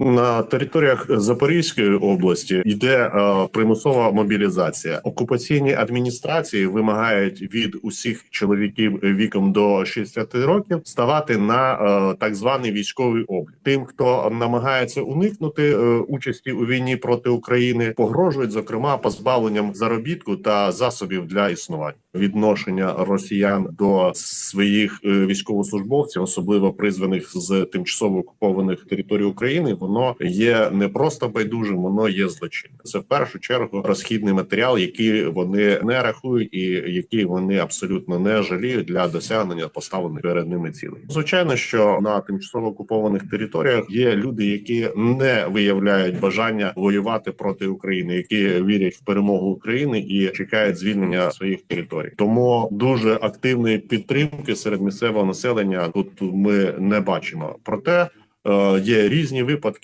На територіях Запорізької області йде е, примусова мобілізація. Окупаційні адміністрації вимагають від усіх чоловіків віком до 60 років ставати на е, так званий військовий облік. Тим, хто намагається уникнути е, участі у війні проти України, погрожують зокрема позбавленням заробітку та засобів для існування. Відношення росіян до своїх е, військовослужбовців, особливо призваних з тимчасово окупованих територій України, воно є не просто байдужим, воно є злочинним. Це в першу чергу розхідний матеріал, який вони не рахують, і який вони абсолютно не жаліють для досягнення поставлених перед ними цілей. Звичайно, що на тимчасово окупованих територіях є люди, які не виявляють бажання воювати проти України, які вірять в перемогу України і чекають звільнення своїх територій. Тому дуже активної підтримки серед місцевого населення тут ми не бачимо. Проте е, є різні випадки.